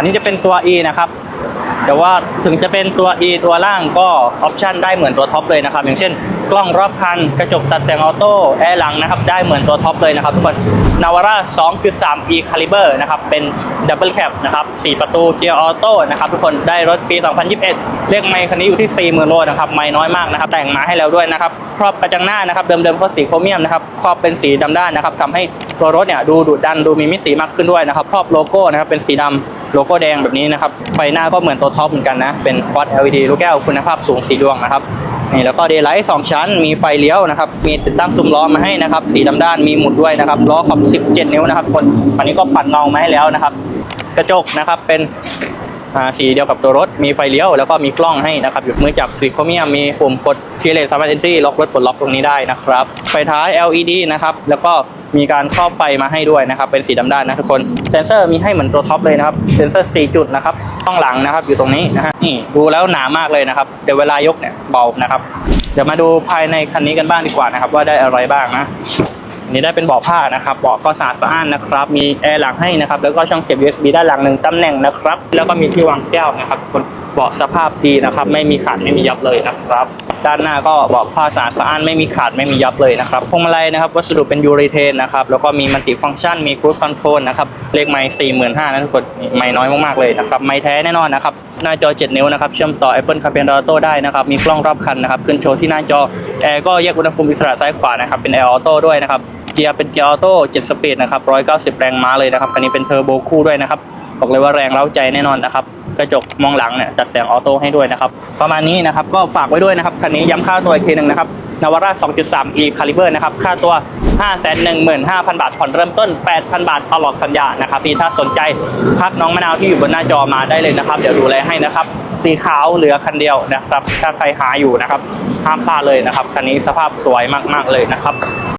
อันนี้จะเป็นตัว E นะครับ แต่ว่าถึงจะเป็นตัว E ตัวล่างก็ออปชันได้เหมือนตัวท็อปเลยนะครับ อย่างเช่น กล้องรอบคัน กระจกตัดแสงออโต้แอร์หลังนะครับ ได้เหมือนตัวท็อปเลยนะครับทุกคนนาวาร่า 2.3 E Caliber นะครับ เป็นดับเบิลแคปนะครับ 4 ประตูเกียร์ออโต้นะครับ ทุกคนได้รถปี 2021 เลขไมค์คันนี้อยู่ที่ 40,000โลนะครับ ไมค์น้อยมากนะครับ แต่งมาให้แล้วด้วยนะครับ ครอบกระจังหน้านะครับ เดิมๆก็สีโครเมียมนะครับ ครอบเป็นสีดำด้านนะครับทำให้ตัวรถเนี่ยดูดุดันดูมีมิติมากขึ้นด้วยนะครับ ครอบโลโก้นะครับ เป็นสีดำโลโก้แดงแบบนี้นะครับ ไฟหน้าก็เหมือนตัวท็อปเหมือนกันนะ เป็นควอด LED ลูกแก้วคุณภาพสูงสีดวงนะครับ นี่แล้วก็เดย์ไลท์สองชั้น มีไฟเลี้ยวนะครับ มีติดตั้งซุ้มล้อมาให้นะครับ สีดำด้านมีหมุดด้วยนะครับ ล้อขอบ 17 นิ้วนะครับ คนอันนี้ก็ปัดเงามาให้แล้วนะครับ กระจกนะครับ เป็นสีเดียวกับตัวรถ มีไฟเลี้ยว แล้วก็มีกล้องให้นะครับอยู่มือจับสีโครเมียม มีปุ่มกดทีเลสสามารถเอนทรีล็อกรถปลดล็อกตรงนี้ได้นะครับ ไฟท้าย LED นะครับ แล้วก็มีการครอบไฟมาให้ด้วยนะครับ เป็นสีดำด้านนะทุกคน เซนเซอร์มีให้เหมือนตัวท็อปเลยนะครับ เซนเซอร์ 4 จุดนะครับข้างหลังนะครับ อยู่ตรงนี้นะฮะ นี่ดูแล้วหนามากเลยนะครับ เดี๋ยวเวลายกเนี่ยเบานะครับ เดี๋ยวมาดูภายในคันนี้กันบ้างดีกว่านะครับ ว่าได้อะไรบ้างนะ นนี้ได้เป็นเบาะผ้านะครับเบาะก็สะอาดสะอ้านนะครับ มีแอร์หลังให้นะครับ แล้วก็ช่องเสียบ USB ด้านหลังหนึ่งตำแหน่งนะครับ แล้วก็มีที่วางแก้วนะครับคนเบาะสภาพดีนะครับ ไม่มีขาดไม่มียับเลยนะครับ ด้านหน้าก็เบาะผ้าสะอาดสะอ้านไม่มีขาดไม่มียับเลยนะครับพวงมาลัยนะครับวัสดุเป็นยูรีเทนนะครับ แล้วก็มีมัลติฟังก์ชัน มีครูซคอนโทรลนะครับ เลขไมค์สี่หมื่นห้านะทุกคนไม่น้อยมากๆเลยนะครับ ไม่แท้แน่นอนนะครับ หน้าจอ 7 นิ้วนะครับ เชื่อมต่อ Apple CarPlay Auto ได้นะครับ มีกล้องรอบคันนะครับ ขึ้นโชว์ที่หน้าจอ แอร์ก็แยกอุณหภูมิอิสระซ้ายขวานะครับ เป็นแอร์ออโต้ด้วยนะครับ เกียร์เป็นเกียร์ออโต้7สปีดนะครับ 190 แรงม้าเลยนะครับอันนี้เป็นเทอร์โบคู่ด้วยนะครับ บอกเลยว่าแรงเร้าใจแน่นอนนะครับ กระจกมองหลังเนี่ยจัดแสงออโต้ให้ด้วยนะครับ ประมาณนี้นะครับ ก็ฝากไว้ด้วยนะครับ คันนี้ย้ำค่าตัวอีกทีหนึ่งนะครับนาวาร่า 2.3 e caliber นะครับ ค่าตัว 515,000 บาท ผ่อนเริ่มต้น 8,000 บาทตลอดสัญญา นะครับพี่ถ้าสนใจพักน้องมะนาวที่อยู่บนหน้าจอมาได้เลยนะครับ เดี๋ยวดูแลให้นะครับ สีขาวเหลือคันเดียวนะครับ ถ้าใครหาอยู่นะครับ ห้ามพลาดเลยนะครับ คันนี้สภาพสวยมาก ๆ เลยนะครับ